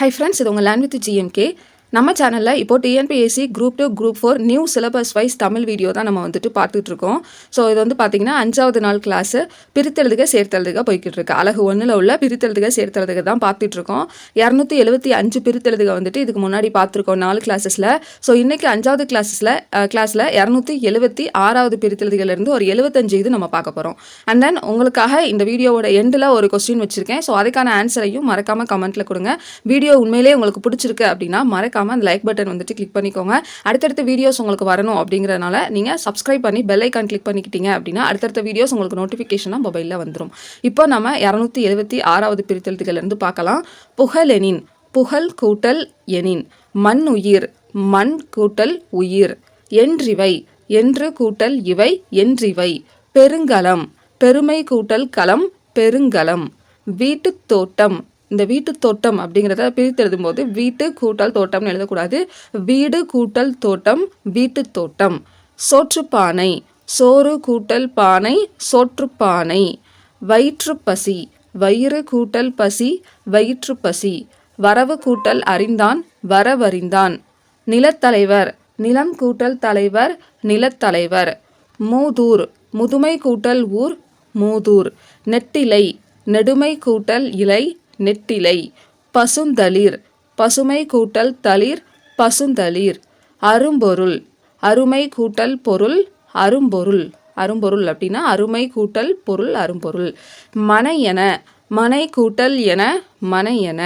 Hi friends இது உங்கள் land with GMK நம்ம சேனலில் இப்போ TNPSC group two group four new syllabus wise Tamil video தான் நம்ம வந்துட்டு பார்த்துட்ருக்கோம் ஸோ இது வந்து பார்த்திங்கன்னா அஞ்சாவது நாள் கிளாஸு பிரித்தெழுதுக சேர்த்தெழுதுக போய்கிட்டு இருக்கு. அழகு ஒன்றில் உள்ள பிரித்தெழுதுக சேர்த்தெழுதுக தான் பார்த்துட்ருக்கோம் இரநூத்தி எழுபத்தி அஞ்சு பிரித்தெழுதுக வந்துட்டு இதுக்கு முன்னாடி பார்த்துருக்கோம் நாலு கிளாஸஸில் ஸோ இன்றைக்கி அஞ்சாவது கிளாஸஸில் கிளாஸில் இரநூத்தி எழுபத்தி ஆறாவது பிரித்தெழுதுகளிலிருந்து ஒரு எழுபத்தஞ்சு இது நம்ம பார்க்க போகிறோம் அண்ட் தென் உங்களுக்காக இந்த வீடியோவோட எண்டில் ஒரு கொஸ்டின் வச்சுருக்கேன். ஸோ அதுக்கான ஆன்சரையும் மறக்காமல் கமெண்ட்டில் கொடுங்க. வீடியோ உண்மையிலேயே உங்களுக்கு பிடிச்சிருக்கு அப்படின்னா மறக்காமல் அந்த லைக் பட்டன் வந்துட்டு கிளிக் பண்ணிக்கோங்க. அடுத்தடுத்த வீடியோஸ் உங்களுக்கு வரணும் அப்படிங்கிறனால நீங்கள் சப்ஸ்கிரைப் பண்ணி பெல் ஐக்கான் கிளிக் பண்ணிக்கிட்டீங்க அப்படின்னா அடுத்தடுத்த வீடியோஸ் உங்களுக்கு நோட்டிஃபிகேஷனாக மொபைலில் வந்துடும் இப்போ நம்ம இரநூத்தி எழுபத்தி ஆறாவது பிரித்தெழுத்துகள்லேருந்து பார்க்கலாம். புகழெனின் புகழ் கூட்டல் எனின் மண் உயிர் மண் கூட்டல் உயிர் என்றிவை என்று கூட்டல் இவை என்றிவை பெருங்கலம் பெருமை கூட்டல் களம் பெருங்கலம் வீட்டுத் தோட்டம் இந்த வீட்டு தோட்டம் அப்படிங்கிறத பிரித்து எழுதும்போது வீட்டு கூட்டல் தோட்டம்னு எழுதக்கூடாது. வீடு கூட்டல் தோட்டம் வீட்டு தோட்டம். சோற்றுப்பானை சோறு கூட்டல் பானை சோற்றுப்பானை வயிற்றுப்பசி வயிறு கூட்டல் பசி வயிற்றுப்பசி வரவு கூட்டல் அறிந்தான் வரவறிந்தான். நிலத்தலைவர் நிலம் கூட்டல் தலைவர் நிலத்தலைவர். மூதூர் முதுமை கூட்டல் ஊர் மூதூர். நெட்டிலை நெடுமை கூட்டல் இலை நெட்டிலை பசுந்தளிர் பசுமை கூட்டல் தளிர் பசுந்தளிர் அரும்பொருள் அருமை கூட்டல் பொருள் அரும்பொருள். அரும்பொருள் அப்படின்னா அருமை கூட்டல் பொருள் அரும்பொருள். மனை என மனை கூட்டல் என மனை என.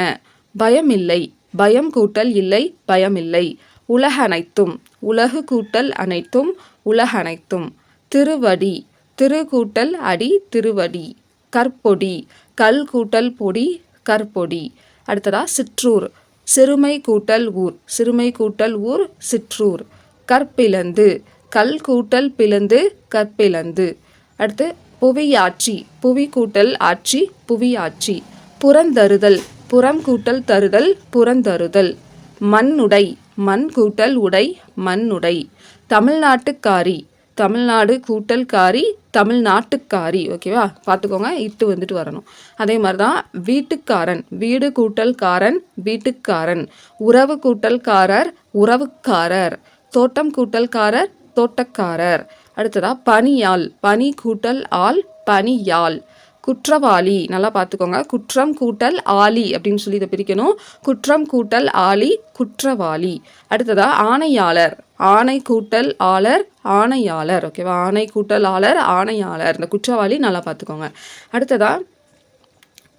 பயமில்லை பயம் கூட்டல் இல்லை பயமில்லை. உலகனைத்தும் உலகு கூட்டல் அனைத்தும் உலகனைத்தும் திருவடி திரு கூட்டல் அடி திருவடி. கற்பொடி கல் கூட்டல் பொடி கற்பொடி. அடுத்ததா சிற்றூர். சிறுமை கூட்டல் ஊர். சிறுமை கூட்டல் ஊர் சிற்றூர். கற்பிளந்து. கல் கூட்டல் பிளந்து கற்பிளந்து. அடுத்து புவியாட்சி. புவி கூட்டல் ஆட்சி புவியாட்சி. புறந்தருதல். புறம் கூட்டல் தருதல் புறந்தருதல். மண்ணுடை. மண் கூட்டல் உடை மண்ணுடை. தமிழ்நாட்டுக்காரி. தமிழ்நாடு கூட்டல் காரி தமிழ்நாட்டுக்காரி ஓகேவா பார்த்துக்கோங்க இட்டு வந்துட்டு வரணும். அதே மாதிரி தான் வீட்டுக்காரன் வீடு கூட்டல் காரன் வீட்டுக்காரன். உறவு கூட்டல் காரர் உறவுக்காரர். தோட்டம் கூட்டல் காரர் தோட்டக்காரர். அடுத்ததா பனியால் பனி கூட்டல் ஆள் பனியால் குற்றவாளி. நல்லா பார்த்துக்கோங்க குற்றம் கூட்டல் ஆலி அப்படின்னு சொல்லி இதை பிரிக்கணும். குற்றம் கூட்டல் ஆலி குற்றவாளி. அடுத்ததா ஆணையாளர். ஆணை கூட்டல் ஆளர் ஆணையாளர். ஓகேவா ஆணை கூட்டல் ஆளர் ஆணையாளர். இந்த குற்றவாளி நல்லா பார்த்துக்கோங்க அடுத்ததா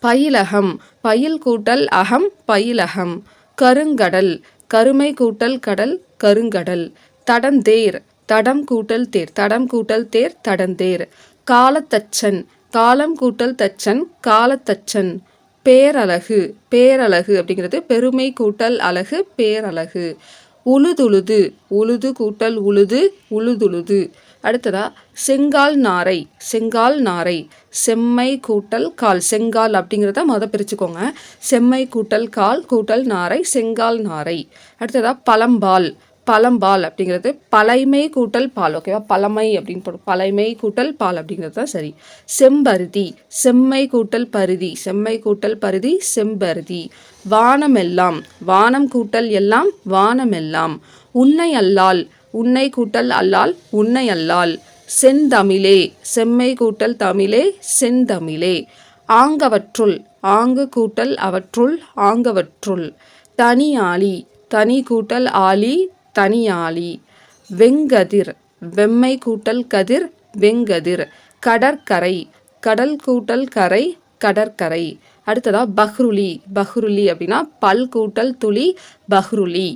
பயிலகம். பயில் கூட்டல் அகம் பயிலகம். கருங்கடல். கருமை கூட்டல் கடல் கருங்கடல். தடந்தேர். தடம் கூட்டல் தேர். தடம் கூட்டல் தேர் தடந்தேர். காலத்தச்சன். காலம் கூட்டல் தச்சன் காலத்தச்சன் பேரழகு பேரழகு அப்படிங்கிறது பெருமை கூட்டல் அழகு பேரழகு உழுதுழுது உழுது கூட்டல் உழுது உழுதுழுது. அடுத்ததா செங்கால் நாரை செங்கால் நாரை. செம்மை கூட்டல் கால் செங்கால் அப்படிங்கிறத மொதல் பிரிச்சுக்கோங்க. செம்மை கூட்டல் கால் கூட்டல் நாரை செங்கால் நாரை. அடுத்ததா பழம்பால் பழம்பால் அப்படிங்கிறது பழைமை கூட்டல் பால் ஓகேவா பழமை அப்படின்னு போடும் பழைமை கூட்டல் பால் அப்படிங்கிறது தான் சரி. செம்பருதி செம்மை கூட்டல் பருதி செம்மை கூட்டல் பருதி செம்பருதி. வானமெல்லாம் வானம் கூட்டல் எல்லாம் வானமெல்லாம். உன்னை அல்லால் உன்னை கூட்டல் அல்லால் உன்னை அல்லால். செந்தமிழே செம்மை கூட்டல் தமிழே செந்தமிழே. ஆங்கவற்றுள் ஆங்கு கூட்டல் அவற்றுள் ஆங்கவற்றுள். தனி ஆளி தனி கூட்டல் ஆலி தனியாளி வெங்கதிர் வெம்மை கூட்டல் கதிர் வெங்கதிர் கடற்கரை கடல் கூட்டல் கரை கடற்கரை. அடுத்ததா பஹ்ருலி பஹ்ருலி அப்படின்னா பல் கூட்டல் துளி பஹ்ருலி.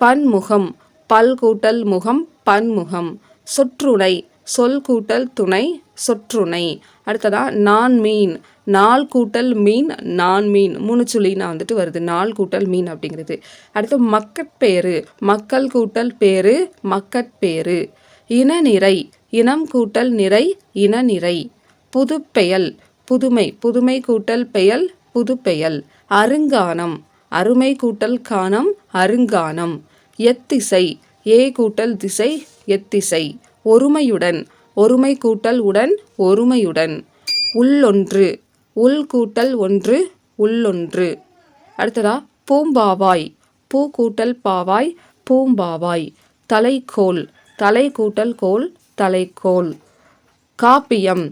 பன்முகம் பல் கூட்டல் முகம் பன்முகம். சுற்றுலை சொல் கூட்டல் துணை சொற்றுணை. அடுத்ததாக நான் மீன். நாள் கூட்டல் மீன் நான் மீன். மூணு சுழினா வந்துட்டு வருது நாள் கூட்டல் மீன் அப்படிங்கிறது. அடுத்து மக்கட்பேரு மக்கள் கூட்டல் பேரு மக்கட்பேரு இனநிறை இனம் கூட்டல் நிறை இனநிறை புதுப்பெயல் புதுமை. புதுமை கூட்டல் பெயல் புதுப்பெயல் அருங்கானம். அருமை கூட்டல் காணம் அருங்கானம். எத்திசை. ஏ கூட்டல் திசை எத்திசை. ஒருமையுடன் ஒருமை கூட்டல் உடன் ஒருமையுடன். உள்ளொன்று உள் கூட்டல் ஒன்று உள்ளொன்று. அடுத்ததா பூம்பாவாய் பூ கூட்டல் பாவாய் பூம்பாவாய். தலைக்கோல் தலை கூட்டல் கோல் தலைக்கோல். காப்பியம்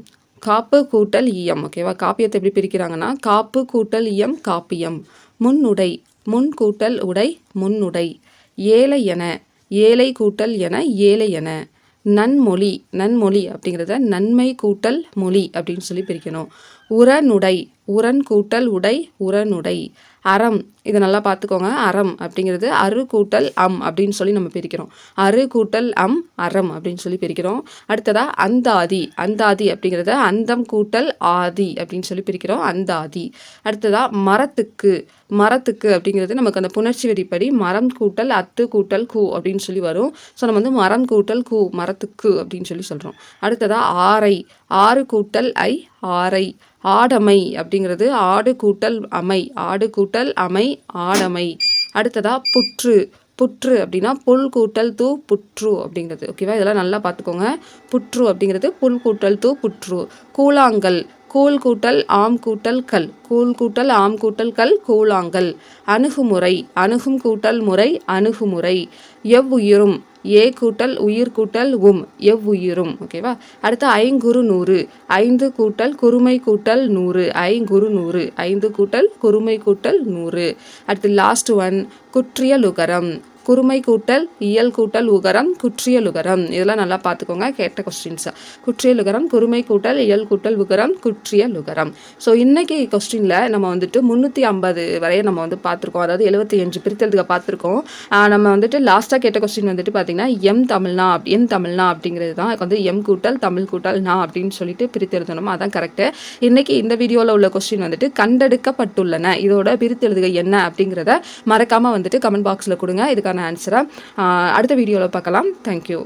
காப்பு கூட்டல் ஈயம். ஓகேவா காப்பியத்தை எப்படி பிரிக்கிறாங்கன்னா காப்பு கூட்டல் ஈயம் காப்பியம். முன்னுடை முன் கூட்டல் உடை முன்னுடை. ஏழை என ஏழை கூட்டல் என ஏழை என. நன்மொழி நன்மொழி அப்படிங்கிறத நன்மை கூட்டல் மொழி அப்படின்னு சொல்லி பிரிக்கணும். உரனுடை உரன் கூட்டல் உடை உரனுடை. அறம். இதை நல்லா பார்த்துக்கோங்க. அறம் அப்படிங்கிறது அரு கூட்டல் அம் அப்படின்னு சொல்லி நம்ம பிரிக்கிறோம். அரு கூட்டல் அம் அறம் அப்படின்னு சொல்லி பிரிக்கிறோம். அடுத்ததாக அந்தாதி. அந்தாதி அப்படிங்கிறத அந்தம் கூட்டல் ஆதி அப்படின்னு சொல்லி பிரிக்கிறோம். அந்தாதி. அடுத்ததாக மரத்துக்கு. மரத்துக்கு அப்படிங்கிறது நமக்கு அந்த புணர்ச்சி வெறிப்படி மரம் கூட்டல் அத்து கூட்டல் கூ அப்படின்னு சொல்லி வரும். ஸோ நம்ம வந்து மரம் கூட்டல் கூ மரத்துக்கு அப்படின்னு சொல்லி சொல்கிறோம் அடுத்ததாக ஆரை. ஆறு கூட்டல் ஐ ஆரை. ஆடமை அப்படிங்கிறது ஆடு கூட்டல் அமை. ஆடு கூட்டல் அமை ஆடமை. அடுத்ததாக புற்று. புற்று அப்படின்னா புல் கூட்டல் தூ புற்று அப்படிங்கிறது. ஓகேவா இதெல்லாம் நல்லா பார்த்துக்கோங்க. புற்று அப்படிங்கிறது புல் கூட்டல் தூ புற்று. கூழாங்கல். கூழ் கூட்டல் ஆம் கூட்டல் கல். கூழ் கூட்டல் ஆம் கூட்டல் கல். கூழாங்கல். அணுகுமுறை. அணுகும் கூட்டல் முறை அணுகுமுறை. எவ்வுயிரும். ஏ கூட்டல் உயிர் கூட்டல் உம் எவ்வுயிரும் ஓகேவா அடுத்து ஐங்குறு நூறு ஐந்து கூட்டல் குறுமை கூட்டல் நூறு ஐங்குறு நூறு ஐந்து கூட்டல் குறுமை கூட்டல் நூறு. அடுத்து லாஸ்ட் ஒன் குற்றியலுகரம். குறுமை கூட்டல் இயல் கூட்டல் உகரம் குற்றியலுகரம் இதெல்லாம் நல்லா பார்த்துக்கோங்க கேட்ட கொஸ்டின்ஸ் குற்றியலுகரம் குறுமை கூட்டல் இயல் கூட்டல் உகரம் குற்றியலுகரம் ஸோ இன்றைக்கி கொஸ்டினில் நம்ம வந்துட்டு முந்நூற்றி ஐம்பது வரைய நம்ம வந்து பார்த்துருக்கோம். அதாவது எழுபத்தி அஞ்சு பிரித்தெழுதுக பார்த்துருக்கோம். நம்ம வந்துட்டு லாஸ்ட்டாக கேட்ட கொஸ்டின் வந்துட்டு பார்த்தீங்கன்னா எம் தமிழ்னா அப் எம் தமிழ்னா அப்படிங்கிறது தான் வந்து எம் கூட்டல் தமிழ் கூட்டல் நா அப்படின்னு சொல்லிட்டு பிரித்தெழுதணும். அதான் கரெக்டு இன்றைக்கி இந்த வீடியோவில் உள்ள கொஸ்டின் வந்துட்டு கண்டெடுக்கப்பட்டுள்ளன. இதோட பிரித்தெழுதுக என்ன அப்படிங்கிறத மறக்காமல் வந்துட்டு கமெண்ட் பாக்ஸில் கொடுங்க. இதுக்கான ஆன்சரை அடுத்த வீடியோவில் பார்க்கலாம். தேங்க்யூ